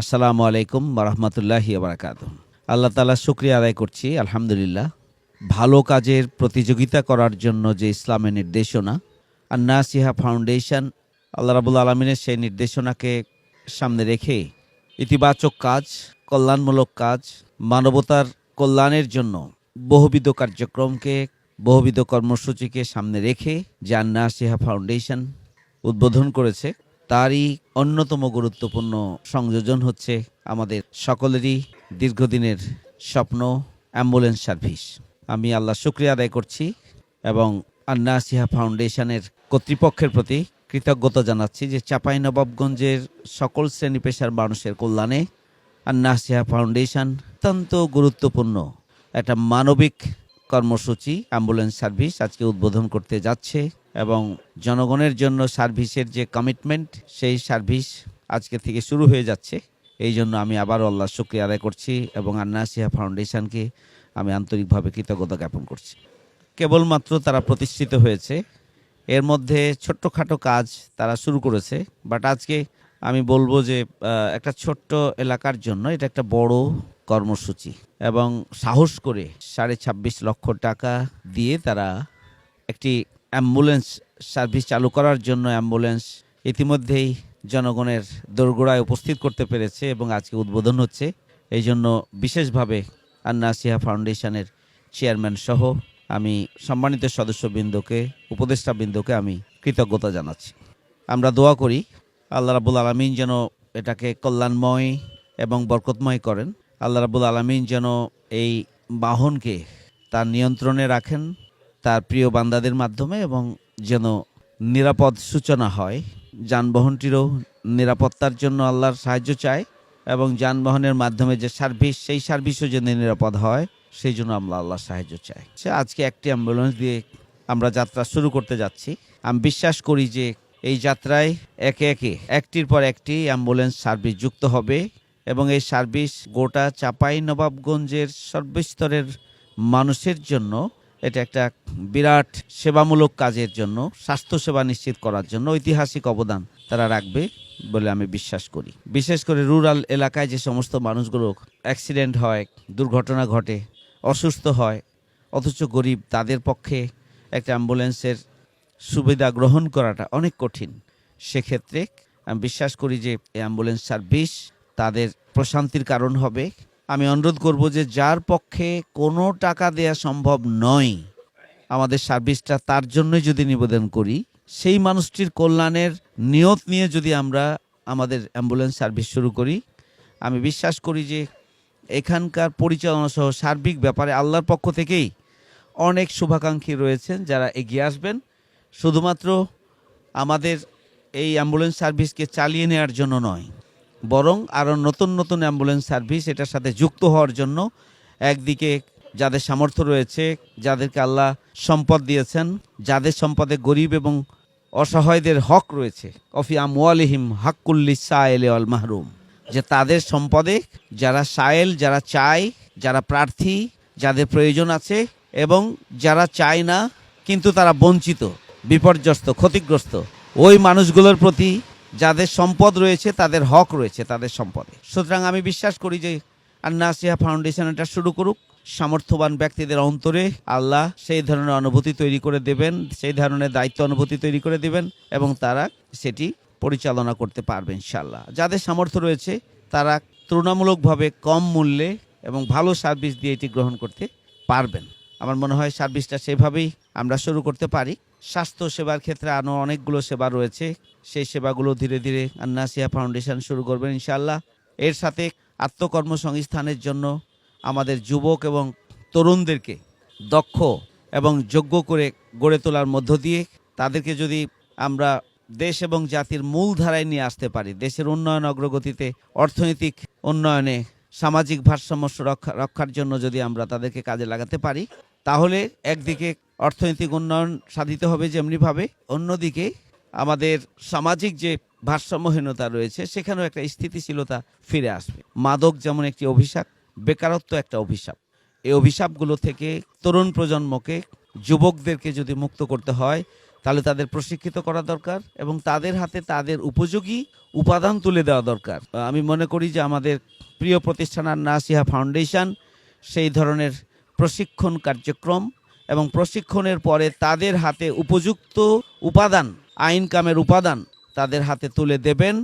আসসালামু আলাইকুম রহমতুল্লাহি বারাকাত আল্লাহ তালা শুক্রিয়া আদায় করছি, আলহামদুলিল্লাহ। ভালো কাজের প্রতিযোগিতা করার জন্য যে ইসলামের নির্দেশনা আর নাসিহা ফাউন্ডেশন, আল্লাহ রাবুল আলমিনের সেই নির্দেশনাকে সামনে রেখে ইতিবাচক কাজ, কল্যাণমূলক কাজ, মানবতার কল্যাণের জন্য বহুবিধ কার্যক্রমকে, বহুবিধ কর্মসূচিকে সামনে রেখে যে আন্নাসিহা ফাউন্ডেশন উদ্বোধন করেছে। তারই অন্যতম গুরুত্বপূর্ণ সংযোজন হচ্ছে আমাদের সকলেরই দীর্ঘদিনের স্বপ্ন অ্যাম্বুলেন্স সার্ভিস। আমি আল্লাহ শুক্রিয়া আদায় করছি এবং আন্নাসিহা ফাউন্ডেশনের কর্তৃপক্ষের প্রতি কৃতজ্ঞতা জানাচ্ছি যে চাপাই নবাবগঞ্জের সকল শ্রেণি পেশার মানুষের কল্যাণে আন্নাসিহা ফাউন্ডেশন অত্যন্ত গুরুত্বপূর্ণ একটা মানবিক কর্মসূচি অ্যাম্বুলেন্স সার্ভিস আজকে উদ্বোধন করতে যাচ্ছে। এবং জনগণের জন্য সার্ভিসের যে কমিটমেন্ট সেই সার্ভিস আজকে থেকে শুরু হয়ে যাচ্ছে। এই জন্য আমি আবারও আল্লাহ শুক্রিয়া আদায় করছি এবং আন্নাসিহা ফাউন্ডেশনকে আমি আন্তরিকভাবে কৃতজ্ঞতা জ্ঞাপন করছি। কেবলমাত্র তারা প্রতিষ্ঠিত হয়েছে, এর মধ্যে ছোট্টখাটো কাজ তারা শুরু করেছে বাট আজকে আমি বলব যে একটা ছোট্ট এলাকার জন্য এটা একটা বড় কর্মসূচি এবং সাহস করে সাড়ে ছাব্বিশ লক্ষ টাকা দিয়ে তারা একটি অ্যাম্বুলেন্স সার্ভিস চালু করার জন্য অ্যাম্বুলেন্স ইতিমধ্যেই জনগণের দোরগোড়ায় উপস্থিত করতে পেরেছে এবং আজকে উদ্বোধন হচ্ছে। এই জন্য বিশেষভাবে আন্নাসিহা ফাউন্ডেশনের চেয়ারম্যান সহ আমি সম্মানিত সদস্যবৃন্দকে, উপদেষ্টাবৃন্দকে আমি কৃতজ্ঞতা জানাচ্ছি। আমরা দোয়া করি আল্লাহ রাবুল আলমিন যেন এটাকে কল্যাণময় এবং বরকতময় করেন। আল্লাহ রাবুল আলমিন যেন এই বাহনকে তার নিয়ন্ত্রণে রাখেন তার প্রিয় বান্দাদের মাধ্যমে এবং যেন নিরাপদ সূচনা হয়। যানবাহনটিরও নিরাপত্তার জন্য আল্লাহর সাহায্য চায় এবং যানবাহনের মাধ্যমে যে সার্ভিস, সেই সার্ভিসও যেন নিরাপদ হয়, সেই জন্য আমরা আল্লাহর সাহায্য চাই। সে আজকে একটি অ্যাম্বুলেন্স দিয়ে আমরা যাত্রা শুরু করতে যাচ্ছি। আমি বিশ্বাস করি যে এই যাত্রায় একে একে, একটির পর একটি অ্যাম্বুলেন্স সার্ভিস যুক্ত হবে এবং এই সার্ভিস গোটা চাপাই নবাবগঞ্জের সর্বস্তরের মানুষের জন্য এটা একটা বিরাট সেবামূলক কাজের জন্য, স্বাস্থ্যসেবা নিশ্চিত করার জন্য ঐতিহাসিক অবদান তারা রাখবে বলে আমি বিশ্বাস করি। বিশেষ করে রুরাল এলাকায় যে সমস্ত মানুষগুলো অ্যাক্সিডেন্ট হয়, দুর্ঘটনা ঘটে, অসুস্থ হয়, অথচ গরিব, তাদের পক্ষে একটা অ্যাম্বুলেন্সের সুবিধা গ্রহণ করাটা অনেক কঠিন। সেক্ষেত্রে আমি বিশ্বাস করি যে অ্যাম্বুলেন্স সার্ভিস তাদের প্রশান্তির কারণ হবে। আমি অনুরোধ করব যে যার পক্ষে কোনো টাকা দেয়া সম্ভব নয়, আমাদের সার্ভিসটা তার জন্যই যদি নিবেদন করি, সেই মানুষটির কল্যাণের নিয়ত নিয়ে যদি আমরা আমাদের অ্যাম্বুলেন্স সার্ভিস শুরু করি। আমি বিশ্বাস করি যে এখানকার পরিচালনা সহ সার্বিক ব্যাপারে আল্লাহর পক্ষ থেকেই অনেক শুভাকাঙ্ক্ষী রয়েছেন যারা এগিয়ে আসবেন। শুধুমাত্র আমাদের এই অ্যাম্বুলেন্স সার্ভিসকে চালিয়ে নেওয়ার জন্য নয় বরং আরও নতুন নতুন অ্যাম্বুলেন্স সার্ভিস এটার সাথে যুক্ত হওয়ার জন্য একদিকে যাদের সামর্থ্য রয়েছে, যাদেরকে আল্লাহ সম্পদ দিয়েছেন, যাদের সম্পদে গরিব এবং অসহায়দের হক রয়েছে। অফি আমওয়ালিহিম হাক্কুল্লি সায়েল আল মাহরুম। যে তাদের সম্পদে যারা সায়েল, যারা চায়, যারা প্রার্থী, যাদের প্রয়োজন আছে এবং যারা চায় না, কিন্তু তারা বঞ্চিত, বিপর্যস্ত, ক্ষতিগ্রস্ত, ওই মানুষগুলোর প্রতি যাদের সম্পদ রয়েছে, তাদের হক রয়েছে, তাদের সম্পদে। সুতরাং আমি বিশ্বাস করি যে আন্নাসিয়া ফাউন্ডেশন এটা শুরু করুক। সামর্থ্যবান ব্যক্তিদের অন্তরে আল্লাহ সেই ধরনের অনুভূতি তৈরি করে দেবেন, সেই ধরনের দায়িত্ব অনুভূতি তৈরি করে দেবেন এবং তারা সেটি পরিচালনা করতে পারবে ইনশাল্লাহ যাদের সামর্থ্য রয়েছে, তারা তুলনামূলকভাবে কম মূল্যে এবং ভালো সার্ভিস দিয়ে এটি গ্রহণ করতে পারবেন। আমার মনে হয় সার্ভিসটা সেভাবেই আমরা শুরু করতে পারি। স্বাস্থ্য সেবার ক্ষেত্রে আরও অনেকগুলো সেবা রয়েছে। সেই সেবাগুলো ধীরে ধীরে আন্নাসিয়া ফাউন্ডেশন শুরু করবেন ইনশাল্লাহ এর সাথে আত্মকর্মসংস্থানের জন্য আমাদের যুবক এবং তরুণদেরকে দক্ষ এবং যোগ্য করে গড়ে তোলার মধ্য দিয়ে তাদেরকে যদি আমরা দেশ এবং জাতির মূল ধারায় নিয়ে আসতে পারি, দেশের উন্নয়ন অগ্রগতিতে অর্থনৈতিক উন্নয়নে সামাজিক ভারসাম্য রক্ষা রক্ষার জন্য যদি আমরা তাদেরকে কাজে লাগাতে পারি তাহলে একদিকে অর্থনৈতিক উন্নয়ন সাধিত হবে যেমনিভাবে, অন্যদিকে আমাদের সামাজিক যে ভারসাম্যহীনতা রয়েছে, সেখানেও একটা স্থিতিশীলতা ফিরে আসবে। মাদক যেমন একটি অভিশাপ, বেকারত্ব একটা অভিশাপ। এই অভিশাপগুলো থেকে তরুণ প্রজন্মকে, যুবকদেরকে যদি মুক্ত করতে হয়, তাহলে তাদের প্রশিক্ষিত করা দরকার এবং তাদের হাতে তাদের উপযোগী উপাদান তুলে দেওয়া দরকার। আমি মনে করি যে আমাদের প্রিয় প্রতিষ্ঠান আর নাসিহা ফাউন্ডেশন, সেই ধরনের প্রশিক্ষণ কার্যক্রম এবং প্রশিক্ষণের পরে তাদের হাতে উপযুক্ত উপাদান, আইন কামের উপাদান তাদের হাতে তুলে দেবেন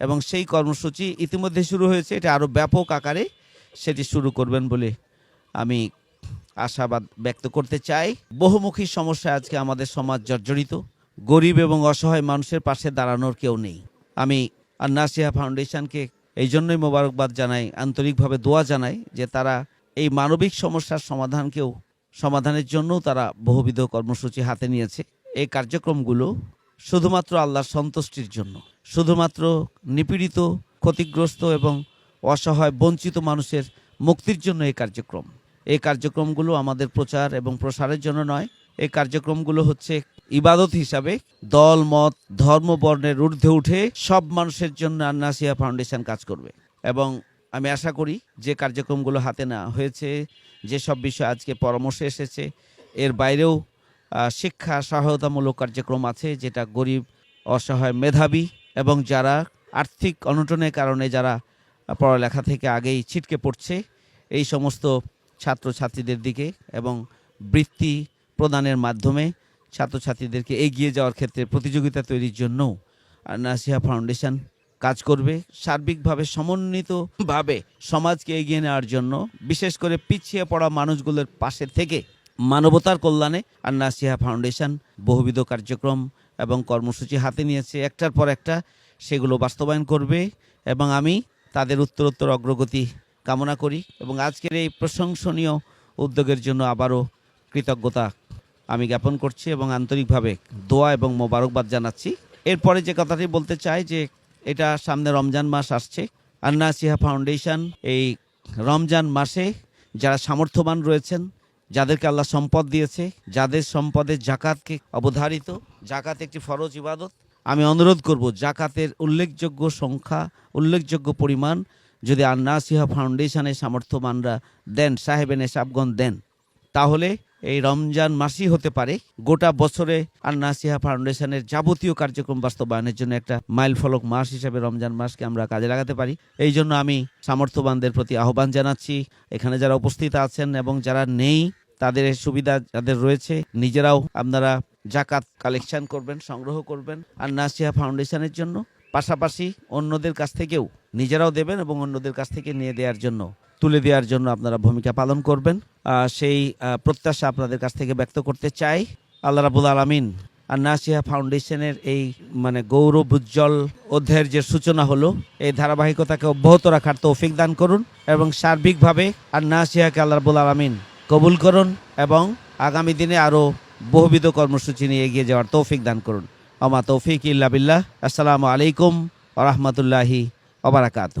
এবং সেই কর্মসূচি ইতিমধ্যে শুরু হয়েছে। এটা আরও ব্যাপক আকারে সেটি শুরু করবেন বলে আমি আশাবাদ ব্যক্ত করতে চাই। বহুমুখী সমস্যা আজকে আমাদের সমাজ জর্জরিত। গরিব এবং অসহায় মানুষের পাশে দাঁড়ানোর কেউ নেই। আমি আর নাসিহা ফাউন্ডেশনকে এই জন্যই মোবারকবাদ জানাই, আন্তরিকভাবে দোয়া জানাই যে তারা এই মানবিক সমস্যার সমাধানকেও, সমাধানের জন্য তারা বহুবিধ কর্মসূচি হাতে নিয়েছে। এই কার্যক্রমগুলো শুধুমাত্র আল্লাহর সন্তুষ্টির জন্য, শুধুমাত্র নিপীড়িত, ক্ষতিগ্রস্ত এবং অসহায়, বঞ্চিত মানুষের মুক্তির জন্য এই কার্যক্রম। এই কার্যক্রমগুলো আমাদের প্রচার এবং প্রসারের জন্য নয়, এই কার্যক্রমগুলো হচ্ছে ইবাদত হিসাবে দল, মত, ধর্ম, বর্ণের ঊর্ধ্বে উঠে সব মানুষের জন্য আন্নাসিয়া ফাউন্ডেশন কাজ করবে এবং আমি আশা করি যে কার্যক্রমগুলো হাতে না হয়েছে যেসব বিষয় আজকে পরামর্শে এসেছে, এর বাইরেও শিক্ষা সহায়তামূলক কার্যক্রম আছে যেটা গরিব, অসহায় মেধাবী এবং যারা আর্থিক অনটনের কারণে যারা পড়ালেখা থেকে আগেই ছিটকে পড়ছে, এই সমস্ত ছাত্রছাত্রীদের দিকে এবং বৃত্তি প্রদানের মাধ্যমে ছাত্রছাত্রীদেরকে এগিয়ে যাওয়ার ক্ষেত্রে প্রতিযোগিতা তৈরির জন্য নাসিহা ফাউন্ডেশন কাজ করবে, সার্বিকভাবে সমন্বিতভাবে সমাজকে এগিয়ে নেওয়ার জন্য, বিশেষ করে পিছিয়ে পড়া মানুষগুলোর পাশে থেকে মানবতার কল্যাণে আর নাসিহা ফাউন্ডেশন বহুবিধ কার্যক্রম এবং কর্মসূচি হাতে নিয়েছে। একটার পর একটা সেগুলো বাস্তবায়ন করবে এবং আমি তাদের উত্তরোত্তর অগ্রগতি কামনা করি এবং আজকের এই প্রশংসনীয় উদ্যোগের জন্য আবারও কৃতজ্ঞতা আমি জ্ঞাপন করছি এবং আন্তরিকভাবে দোয়া এবং মোবারকবাদ জানাচ্ছি। এরপরে যে কথাটি বলতে চাই যে এটা সামনে রমজান মাস আসছে। আন্না সিহা ফাউন্ডেশন এই রমজান মাসে যারা সামর্থ্যবান রয়েছেন, যাদেরকে আল্লাহ সম্পদ দিয়েছে, যাদের সম্পদের জাকাতকে অবধারিত, জাকাত একটি ফরজ ইবাদত, আমি অনুরোধ করব জাকাতের উল্লেখযোগ্য সংখ্যা, উল্লেখযোগ্য পরিমাণ যদি আন্না সিহা ফাউন্ডেশনের সামর্থ্যবানরা দেন সাহেবেন সাবগণ দেন, তাহলে এই রমজান মাসই হতে পারে। গোটা বছরে আর নাসিহা ফাউন্ডেশনের যাবতীয় কার্যক্রম বাস্তবায়নের জন্য একটা মাইল ফলক মাস হিসেবে রমজান মাসকে আমরা কাজে লাগাতে পারি। এই জন্য আমি সামর্থ্যবানদের প্রতি আহ্বান জানাচ্ছি। এখানে যারা উপস্থিত আছেন এবং যারা নেই, তাদের সুবিধা যাদের রয়েছে, নিজেরাও আপনারা জাকাত কালেকশন করবেন, সংগ্রহ করবেন আর নাসিহা ফাউন্ডেশনের জন্য। পাশাপাশি অন্যদের কাছ থেকেও নিজেরাও দেবেন এবং অন্যদের কাছ থেকে নিয়ে দেওয়ার জন্য তুলে দেওয়ার জন্য আপনারা ভূমিকা পালন করবেন। সেই প্রত্যাশা আপনাদের কাছ থেকে ব্যক্ত করতে চাই। আল্লাহ রাবুল আলমিন আর নাসিহা ফাউন্ডেশনের এই মানে গৌরব উজ্জ্বল অধ্যায়ের যে সূচনা হলো, এই ধারাবাহিকতাকে অব্যাহত রাখার তৌফিক দান করুন এবং সার্বিকভাবে আর নাসিহাকে আল্লাহ রাবুল আলমিন কবুল করুন এবং আগামী দিনে আরও বহুবিধ কর্মসূচি নিয়ে এগিয়ে যাওয়ার তৌফিক দান করুন। অমা তৌফিক ইল্লা বিল্লাহ। আসসালামু আলাইকুম আ রহমতুল্লাহি অবরাকাতু